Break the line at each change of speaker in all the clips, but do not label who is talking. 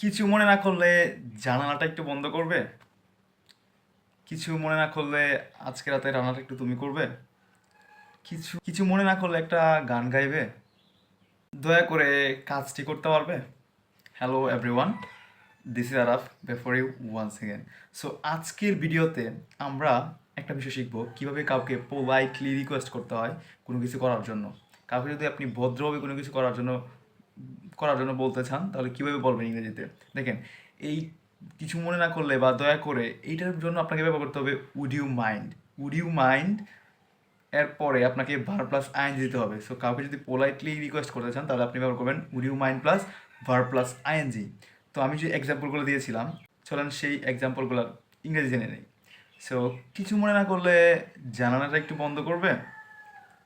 কিছু মনে না করলে জানালাটা একটু বন্ধ করবে। কিছু মনে না করলে আজকে রাতে রান্নাটা একটু তুমি করবে। কিছু কিছু মনে না করলে একটা গান গাইবে। দয়া করে কাজটি করতে পারবে। Hello everyone this is Araf before you once again so আজকের ভিডিওতে আমরা একটা বিষয় শিখব, কীভাবে কাউকে পোলাইটলি রিকোয়েস্ট করতে হয় কোনো কিছু করার জন্য। কাউকে যদি আপনি ভদ্রভাবে কোনো কিছু করার জন্য করার জন্য বলতে চান, তাহলে কীভাবে বলবেন ইংরেজিতে? দেখেন, এই কিছু মনে না করলে বা দয়া করে এইটার জন্য আপনাকে ব্যবহার করতে হবে would you mind would you mind এরপরে আপনাকে ভার প্লাস আইন দিতে হবে। সো কাউকে যদি পোলাইটলি রিকোয়েস্ট করতে চান, তাহলে আপনি ব্যবহার করবেন would you mind plus verb plus ING তো আমি যে এক্সাম্পলগুলো দিয়েছিলাম, চলেন সেই এক্সাম্পলগুলো ইংরেজি জেনে নেই। সো কিছু মনে না করলে জানালাটা একটু বন্ধ করবে।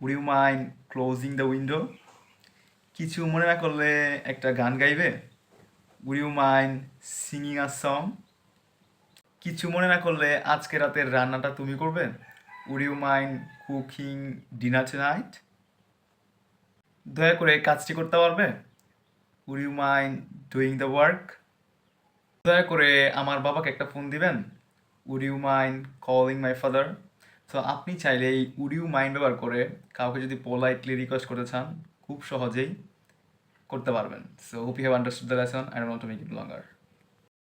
Would you mind closing the window কিছু মনে না করলে একটা গান গাইবে। Would you mind singing a song কিছু মনে না করলে আজকে রাতের রান্নাটা তুমি করবে। Would you mind cooking dinner night দয়া করে কাজটি করতে পারবে? Would you mind doing the work দয়া করে আমার বাবাকে একটা ফোন দিবেন। Would you mind calling my father তো আপনি চাইলে এই উড ইউ মাইন্ড ব্যবহার করে কাউকে যদি পোলাইটলি রিকোয়েস্ট করতে চান খুব সহজেই করতে পারবেন। So hope you have understood the lesson I don't to make it longer